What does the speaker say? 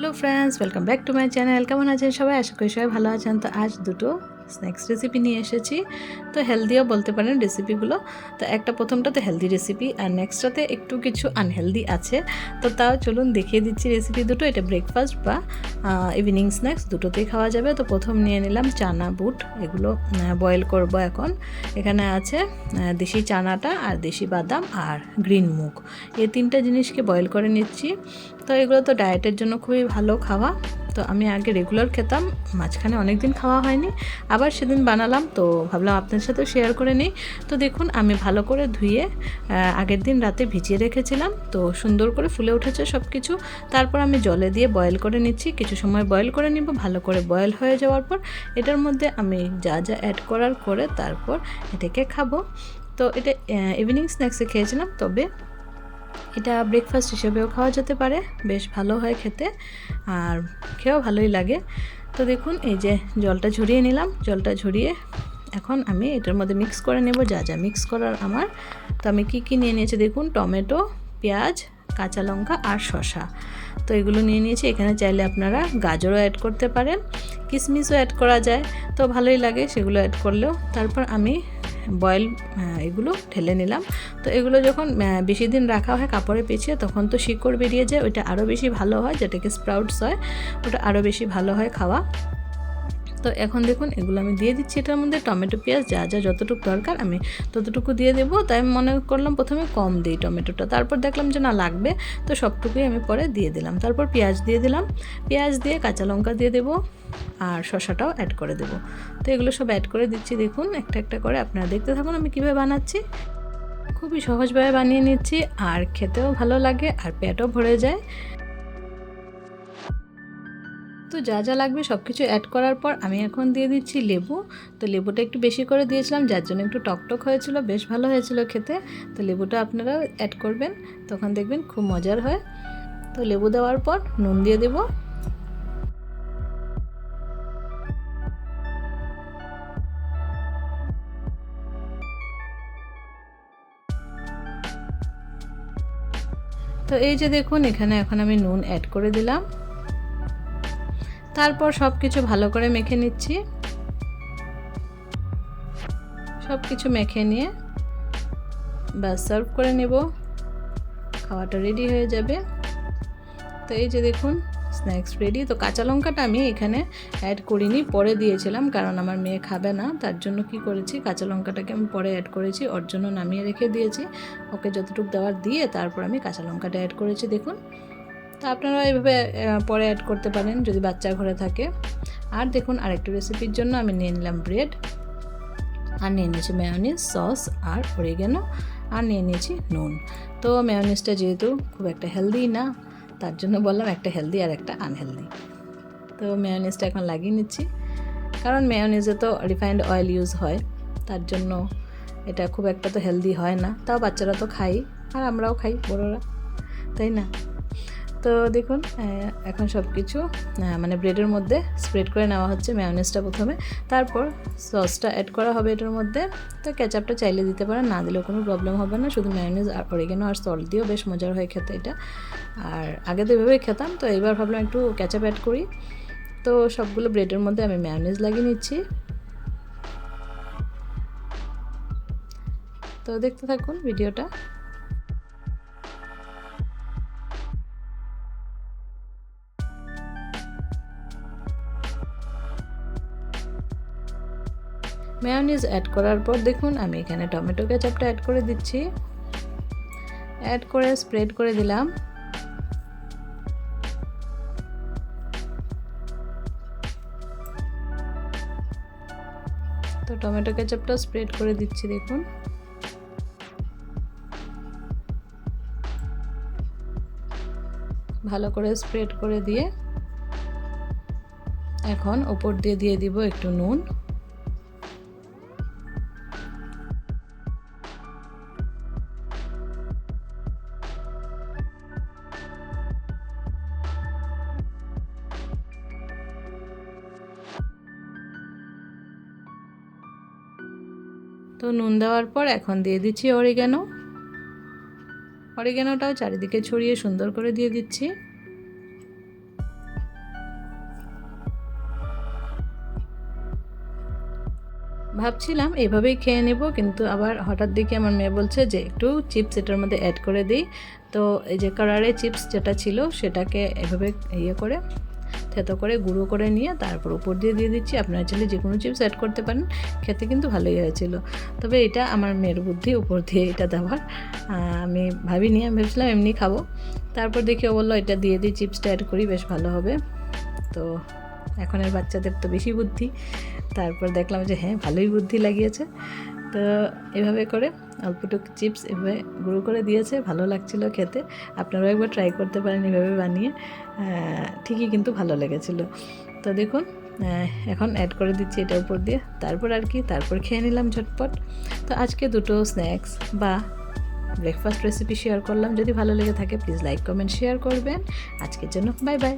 Hello friends, welcome back to my channel. কেমন আছেন সবাই? আশা করি সবাই ভালো আছেন। তো আজ দুটো স্ন্যাক্স রেসিপি নিয়ে এসেছি। তো হেলদিও বলতে পারেন রেসিপিগুলো তো একটা প্রথমটা তো হেলদি রেসিপি আর নেক্সটটাতে একটু কিছু আনহেলদি আছে। তো তাও চলুন দেখিয়ে দিচ্ছি রেসিপি দুটো, এটা ব্রেকফাস্ট বা ইভিনিং স্ন্যাক্স দুটোতেই খাওয়া যাবে। তো প্রথম নিয়ে নিলাম চানা, বুট, এগুলো বয়েল করব এখন। এখানে আছে দেশি চানাটা আর দেশি বাদাম আর গ্রিন মুগ। এই তিনটা জিনিসকে বয়েল করে নিচ্ছি। তো এগুলো তো ডায়েটের জন্য খুবই ভালো খাওয়া। তো আমি আগে রেগুলার খেতাম, মাঝখানে অনেক দিন খাওয়া হয়নি, আবার সেদিন বানালাম, তো ভাবলাম আপনার সাথেও শেয়ার করে নিই। তো দেখুন, আমি ভালো করে ধুয়ে আগের দিন রাতে ভিজিয়ে রেখেছিলাম, তো সুন্দর করে ফুলে উঠেছে সব কিছু তারপর আমি জলে দিয়ে বয়েল করে নিচ্ছি, কিছু সময় বয়েল করে নিব, ভালো করে বয়েল হয়ে যাওয়ার পর এটার মধ্যে আমি যা যা অ্যাড করার করে তারপর এটাকে খাব। তো এটা ইভিনিং স্ন্যাক্সে খেয়েছিলাম, তবে এটা ব্রেকফাস্ট হিসেবেও খাওয়া যেতে পারে, বেশ ভালো হয় খেতে, আর খেয়েও ভালোই লাগে। তো দেখুন, এই যে জলটা ঝরিয়ে নিলাম, জলটা ঝরিয়ে এখন আমি এটার মধ্যে মিক্স করে নেব, যা যা মিক্স করার আমার। তো আমি কী কী নিয়ে নিয়েছি দেখুন, টমেটো, পেঁয়াজ, কাঁচা লঙ্কা আর শসা। তো এগুলো নিয়ে নিয়েছি, এখানে চাইলে আপনারা গাজরও অ্যাড করতে পারেন কিশমিশও অ্যাড করা যায়, তো ভালোই লাগে সেগুলো অ্যাড করলেও। তারপর আমি বয়েল এগুলো ঠেলে নিলাম। তো এগুলো যখন বেশি দিন রাখা হয় কাপড়ে পেঁচিয়ে, তখন তো শিকড় বেরিয়ে যায়, ওইটা আরও বেশি ভালো হয়, যেটাকে স্প্রাউটস হয়, ওটা আরও বেশি ভালো হয় খাওয়া। তো এখন দেখুন, এগুলো আমি দিয়ে দিচ্ছি এটার মধ্যে। টমেটো, পেঁয়াজ, যা যা যতটুকু দরকার আমি ততটুকু দিয়ে দেবো। তাই আমি মনে করলাম প্রথমে কম দিই টমেটোটা। তারপর দেখলাম যে না, লাগবে। তো সবটুকুই আমি পরে দিয়ে দিলাম। তারপর পেঁয়াজ দিয়ে দিলাম। পেঁয়াজ দিয়ে কাঁচা লঙ্কা দিয়ে দেবো আর শসাটাও অ্যাড করে দেবো। তো এগুলো সব অ্যাড করে দিচ্ছি দেখুন, একটা একটা করে। আপনারা দেখতে থাকুন আমি কীভাবে বানাচ্ছি। খুবই সহজভাবে বানিয়ে নিচ্ছি। আর খেতেও ভালো লাগে, আর পেটও ভরে যায়। তো যা যা লাগবে সব কিছু অ্যাড করার পর আমি এখন দিয়ে দিচ্ছি লেবু। তো লেবুটা একটু বেশি করে দিয়েছিলাম, যার জন্য একটু টকটক হয়েছিল, বেশ ভালো হয়েছিল খেতে। তো লেবুটা আপনারা অ্যাড করবেন, তখন দেখবেন খুব মজার হয়। তো লেবু দেওয়ার পর নুন দিয়ে দেবো। তো এই যে দেখুন, এখানে এখন আমি নুন অ্যাড করে দিলাম। তারপর সব কিছু ভালো করে মেখে নিচ্ছি। সব কিছু মেখে নিয়ে ব্যাস সার্ভ করে নেব। খাওয়াটা রেডি হয়ে যাবে। তো এই যে দেখুন স্ন্যাক্স রেডি তো কাঁচা লঙ্কাটা আমি এখানে অ্যাড করিনি, পরে দিয়েছিলাম, কারণ আমার মেয়ে খাবে না। তার জন্য কি করেছি, কাঁচা লঙ্কাটাকে আমি পরে অ্যাড করেছি, ওর জন্য নামিয়ে রেখে দিয়েছি। ওকে যতটুকু দেওয়ার দিয়ে তারপর আমি কাঁচা লঙ্কাটা অ্যাড করেছি, দেখুন। তো আপনারা এইভাবে পরে অ্যাড করতে পারেন যদি বাচ্চা ঘরে থাকে। আর দেখুন আরেকটা রেসিপির জন্য আমি নিয়ে নিলাম ব্রেড আর নিয়ে নিয়েছি মেয়নিজ সস আর অরিগেনো আর নিয়ে নিয়েছি নুন। তো মেয়নিজটা যেহেতু খুব একটা হেলদি না, তার জন্য বললাম একটা হেলদি আর একটা আনহেলদি তো মেয়নিজটা এখন লাগিয়ে নিচ্ছি। কারণ মেয়নিজে তো রিফাইন্ড অয়েল ইউজ হয়, তার জন্য এটা খুব একটা তো হেলদি হয় না। তাও বাচ্চারা তো খাই আর আমরাও খাই, বড়োরা। তাই না? তো দেখুন এখন সব কিছু মানে ব্রেডের মধ্যে স্প্রেড করে নেওয়া হচ্ছে ম্যায়োনেজটা প্রথমে। তারপর সসটা অ্যাড করা হবে এটার মধ্যে। তো কেচাপটা চাইলে দিতে পারেন, না দিলেও কোনো প্রবলেম হবে না। শুধু ম্যায়োনেজ আর অরিগেনো আর সল্ট দিয়েও বেশ মজার হয় খেতে এটা। আর আগে তো এভাবেই খেতাম, তো এবার ভাবলাম একটু কেচাপ অ্যাড করি। তো সবগুলো ব্রেডের মধ্যে আমি ম্যায়োনেজ লাগিয়ে নিচ্ছি। তো দেখতে থাকুন ভিডিওটা। মেয়নিজ অ্যাড করার পর দেখুন আমি এখানে টমেটো কেচাপটা অ্যাড করে দিচ্ছি। অ্যাড করে স্প্রেড করে দিলাম। তো টমেটো কেচাপটা স্প্রেড করে দিচ্ছি দেখুন। ভালো করে স্প্রেড করে দিয়ে এখন ওপর দিয়ে দিয়ে দিব একটু নুন। তো নুন দেওয়ার পর এখন দিয়ে দিচ্ছি অরিগানো অরিগানোটাও চারিদিকে ছড়িয়ে সুন্দর করে দিয়ে দিচ্ছি। ভাবছিলাম এভাবেই খেয়ে নেব, কিন্তু আবার হঠাৎ দেখে আমার মেয়ে বলছে যে একটু চিপস এটার মধ্যে অ্যাড করে দিই। তো এই যে কারারে চিপস যেটা ছিল সেটাকে এভাবে ইয়ে করে থেতো করে গুঁড়ো করে নিয়ে তারপর উপর দিয়ে দিয়ে দিচ্ছি। আপনারা চাইলে যে কোনো চিপস অ্যাড করতে পারেন। খেতে কিন্তু ভালোই হয়েছিল। তবে এটা আমার মেয়ের বুদ্ধি, উপর দিয়ে এটা দেওয়ার। আমি ভাবিনি, আমি ভেবেছিলাম এমনি খাব। তারপর দেখি ও বলল, এটা দিয়ে দিই চিপসটা অ্যাড করি, বেশ ভালো হবে। তো এখনের বাচ্চাদের তো বেশি বুদ্ধি। তারপর দেখলাম যে হ্যাঁ ভালোই বুদ্ধি লাগিয়েছে। তো এভাবে করে অল্পটুকু চিপস এভাবে গুঁড়ো করে দিয়েছে, ভালো লাগছিল খেতে। আপনারাও একবার ট্রাই করতে পারেন এভাবে বানিয়ে। ঠিকই কিন্তু ভালো লেগেছিল। তো দেখুন এখন অ্যাড করে দিচ্ছি এটার উপর দিয়ে। তারপর আর কি, তারপর খেয়ে নিলাম ঝটপট। তো আজকে দুটো স্ন্যাক্স বা ব্রেকফাস্ট রেসিপি শেয়ার করলাম। যদি ভালো লেগে থাকে প্লিজ লাইক কমেন্ট শেয়ার করবেন। আজকের জন্য বাই বাই